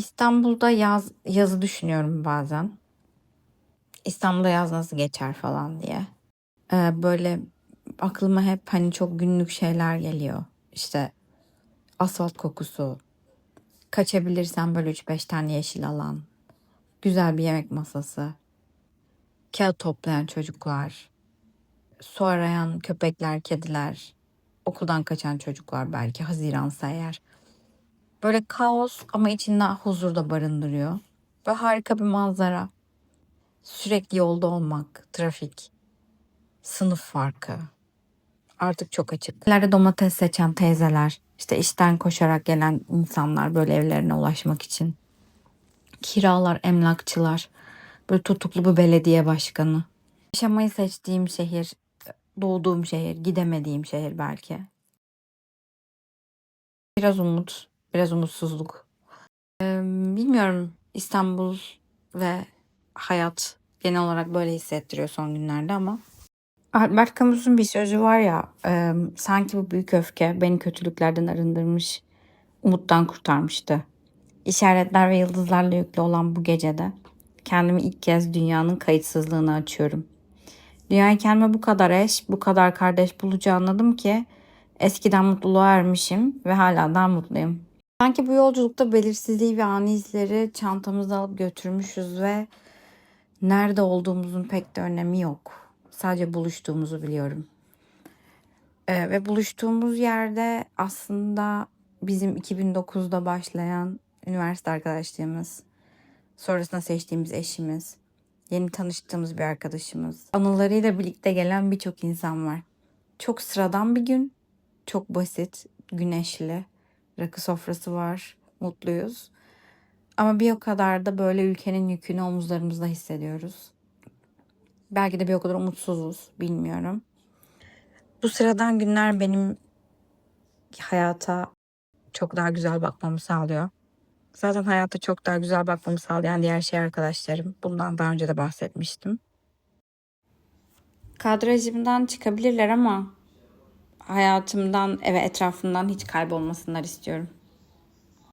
İstanbul'da yaz yazı düşünüyorum bazen. İstanbul'da yaz nasıl geçer falan diye. Ee, böyle aklıma hep hani çok günlük şeyler geliyor. İşte asfalt kokusu, kaçabilirsen böyle 3-5 tane yeşil alan, güzel bir yemek masası, kağıt toplayan çocuklar, su arayan köpekler, kediler, okuldan kaçan çocuklar belki Haziransa eğer. Böyle kaos ama içinde huzur da barındırıyor. Ve harika bir manzara. Sürekli yolda olmak, trafik, sınıf farkı. Artık çok açık. Evlerde domates seçen teyzeler, işte işten koşarak gelen insanlar böyle evlerine ulaşmak için. Kiralar, emlakçılar, böyle tutuklu bir belediye başkanı. Yaşamayı seçtiğim şehir, doğduğum şehir, gidemediğim şehir belki. Biraz umut, biraz umutsuzluk. Ee, bilmiyorum İstanbul ve hayat genel olarak böyle hissettiriyor son günlerde ama. Albert Camus'un bir sözü var ya, e, sanki bu büyük öfke beni kötülüklerden arındırmış, umuttan kurtarmıştı. İşaretler ve yıldızlarla yüklü olan bu gecede kendimi ilk kez dünyanın kayıtsızlığını açıyorum. Dünyayı kendime bu kadar eş, bu kadar kardeş bulucu anladım ki eskiden mutluluğa ermişim ve hala da mutluyum. Sanki bu yolculukta belirsizliği ve ani izleri çantamıza alıp götürmüşüz ve nerede olduğumuzun pek de önemi yok. Sadece buluştuğumuzu biliyorum. Ee, ve buluştuğumuz yerde aslında bizim 2009'da başlayan üniversite arkadaşlığımız, sonrasında seçtiğimiz eşimiz, yeni tanıştığımız bir arkadaşımız, anılarıyla birlikte gelen birçok insan var. Çok sıradan bir gün, çok basit, güneşli, rakı sofrası var, mutluyuz. Ama bir o kadar da böyle ülkenin yükünü omuzlarımızda hissediyoruz. Belki de bir o kadar umutsuzuz, bilmiyorum. Bu sıradan günler benim hayata çok daha güzel bakmamı sağlıyor. Zaten hayata çok daha güzel bakmamı sağlayan diğer şey arkadaşlarım. Bundan daha önce de bahsetmiştim. Kadrajımdan çıkabilirler ama hayatımdan ve etrafımdan hiç kaybolmasınlar istiyorum.